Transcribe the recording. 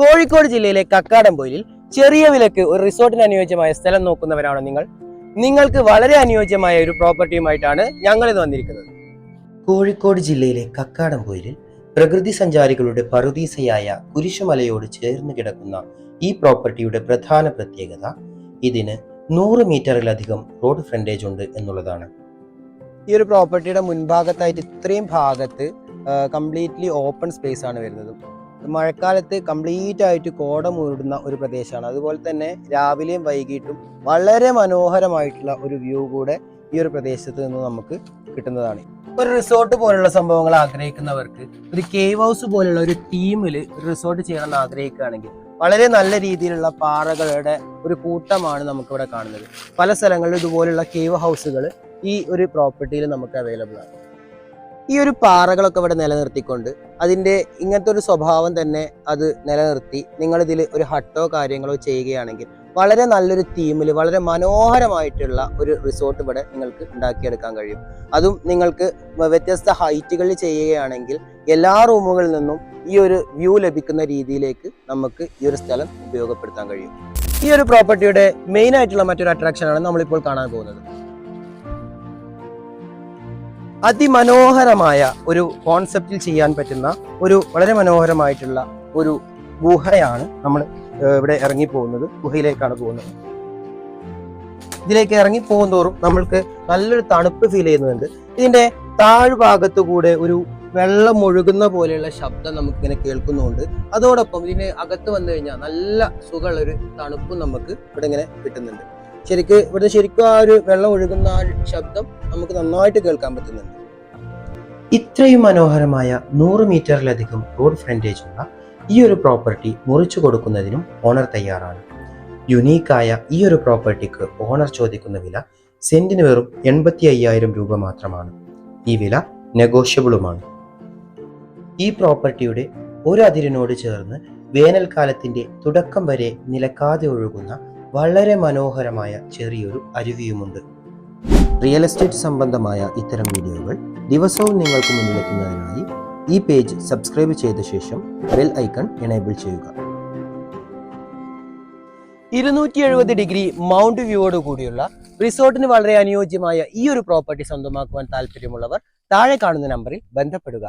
കോഴിക്കോട് ജില്ലയിലെ കക്കാടംപൊയിലിൽ ചെറിയ വിലക്ക് ഒരു റിസോർട്ടിന് അനുയോജ്യമായ സ്ഥലം നോക്കുന്നവരാണോ നിങ്ങൾ. നിങ്ങൾക്ക് വളരെ അനുയോജ്യമായ ഒരു പ്രോപ്പർട്ടിയുമായിട്ടാണ് ഞങ്ങൾ ഇന്ന് വന്നിരിക്കുന്നത്. കോഴിക്കോട് ജില്ലയിലെ കക്കാടംപൊയിലിൽ പ്രകൃതി സഞ്ചാരികളുടെ പറുദീസയായ കുരിശുമലയോട് ചേർന്ന് കിടക്കുന്ന ഈ പ്രോപ്പർട്ടിയുടെ പ്രധാന പ്രത്യേകത ഇതിന് നൂറ് മീറ്ററിലധികം റോഡ് ഫ്രണ്ടേജ് ഉണ്ട് എന്നുള്ളതാണ്. ഈ ഒരു പ്രോപ്പർട്ടിയുടെ മുൻഭാഗത്തായിട്ട് ഇത്രയും ഭാഗത്ത് കംപ്ലീറ്റ്ലി ഓപ്പൺ സ്പേസ് ആണ് വരുന്നത്. മഴക്കാലത്ത് കംപ്ലീറ്റ് ആയിട്ട് കോട മൂടുന്ന ഒരു പ്രദേശമാണ്. അതുപോലെ തന്നെ രാവിലെയും വൈകിട്ടും വളരെ മനോഹരമായിട്ടുള്ള ഒരു വ്യൂ കൂടെ ഈ ഒരു പ്രദേശത്ത് നിന്ന് നമുക്ക് കിട്ടുന്നതാണ്. ഒരു റിസോർട്ട് പോലുള്ള സംഭവങ്ങൾ ആഗ്രഹിക്കുന്നവർക്ക് ഒരു കേവ് ഹൗസ് പോലുള്ള ഒരു ടീമിൽ ഒരു റിസോർട്ട് ചെയ്യണമെന്ന് ആഗ്രഹിക്കുകയാണെങ്കിൽ വളരെ നല്ല രീതിയിലുള്ള പാറകളുടെ ഒരു കൂട്ടമാണ് നമുക്കിവിടെ കാണുന്നത്. പല സ്ഥലങ്ങളിലും ഇതുപോലുള്ള കേവ് ഹൗസുകൾ ഈ ഒരു പ്രോപ്പർട്ടിയിൽ നമുക്ക് അവൈലബിൾ ആണ്. ഈ ഒരു പാറകളൊക്കെ ഇവിടെ നിലനിർത്തിക്കൊണ്ട് അതിന്റെ ഇങ്ങനത്തെ ഒരു സ്വഭാവം തന്നെ അത് നിലനിർത്തി നിങ്ങളിതിൽ ഒരു ഹട്ടോ കാര്യങ്ങളോ ചെയ്യുകയാണെങ്കിൽ വളരെ നല്ലൊരു തീമിൽ വളരെ മനോഹരമായിട്ടുള്ള ഒരു റിസോർട്ട് ഇവിടെ നിങ്ങൾക്ക് ഉണ്ടാക്കിയെടുക്കാൻ കഴിയും. അതും നിങ്ങൾക്ക് വ്യത്യസ്ത ഹൈറ്റുകളിൽ ചെയ്യുകയാണെങ്കിൽ എല്ലാ റൂമുകളിൽ നിന്നും ഈ ഒരു വ്യൂ ലഭിക്കുന്ന രീതിയിലേക്ക് നമുക്ക് ഈ ഒരു സ്ഥലം ഉപയോഗപ്പെടുത്താൻ കഴിയും. ഈ ഒരു പ്രോപ്പർട്ടിയുടെ മെയിൻ ആയിട്ടുള്ള മറ്റൊരു അട്രാക്ഷനാണ് നമ്മളിപ്പോൾ കാണാൻ പോകുന്നത്. അതിമനോഹരമായ ഒരു കോൺസെപ്റ്റിൽ ചെയ്യാൻ പറ്റുന്ന ഒരു വളരെ മനോഹരമായിട്ടുള്ള ഒരു ഗുഹയാണ് നമ്മൾ ഇവിടെ ഇറങ്ങി പോകുന്നത് ഗുഹയിലേക്കാണ് പോകുന്നത്. ഇതിലേക്ക് ഇറങ്ങി പോകുന്തോറും നമ്മൾക്ക് നല്ലൊരു തണുപ്പ് ഫീൽ ചെയ്യുന്നുണ്ട്. ഇതിന്റെ താഴ്ഭാഗത്തു കൂടെ ഒരു വെള്ളം ഒഴുകുന്ന പോലെയുള്ള ശബ്ദം നമുക്കിങ്ങനെ കേൾക്കുന്നുണ്ട്. അതോടൊപ്പം ഇതിന് അകത്ത് വന്നു കഴിഞ്ഞാൽ നല്ല സുഖമുള്ളൊരു തണുപ്പും നമുക്ക് ഇവിടെ ഇങ്ങനെ കിട്ടുന്നുണ്ട്. ശരിക്ക് ഇവിടെ ശരിക്കും ആ ഒരു വെള്ളം ഒഴുകുന്ന ആ ശബ്ദം നമുക്ക് നന്നായിട്ട് കേൾക്കാൻ പറ്റുന്നുണ്ട്. ഇത്രയും മനോഹരമായ നൂറ് മീറ്ററിലധികം റോഡ് ഫ്രണ്ടേജ് ഉള്ള ഈ ഒരു പ്രോപ്പർട്ടി മുറിച്ചു കൊടുക്കുന്നതിനും ഓണർ തയ്യാറാണ്. യുണീക്കായ ഈ ഒരു പ്രോപ്പർട്ടിക്ക് ഓണർ ചോദിക്കുന്ന വില സെന്റിന് വെറും എൺപത്തി അയ്യായിരം രൂപ മാത്രമാണ്. ഈ വില നെഗോഷ്യബിളുമാണ് ഈ പ്രോപ്പർട്ടിയുടെ ഒരു അതിരിനോട് ചേർന്ന് വേനൽക്കാലത്തിന്റെ തുടക്കം വരെ നിലക്കാതെ ഒഴുകുന്ന വളരെ മനോഹരമായ ചെറിയൊരു അരുവിയുമുണ്ട്. റിയൽ എസ്റ്റേറ്റ് സംബന്ധമായ ഇത്തരം വീഡിയോകൾ ദിവസവും നിങ്ങൾക്ക് മുന്നിലെത്തുന്നതിനായി ഈ പേജ് സബ്സ്ക്രൈബ് ചെയ്ത ശേഷം ബെൽ ഐക്കൺ എനേബിൾ ചെയ്യുക. ഇരുന്നൂറ്റി എഴുപത് ഡിഗ്രി മൗണ്ട് വ്യൂവോട് കൂടിയുള്ള റിസോർട്ടിന് വളരെ അനുയോജ്യമായ ഈ ഒരു പ്രോപ്പർട്ടി സ്വന്തമാക്കുവാൻ താല്പര്യമുള്ളവർ താഴെ കാണുന്ന നമ്പറിൽ ബന്ധപ്പെടുക.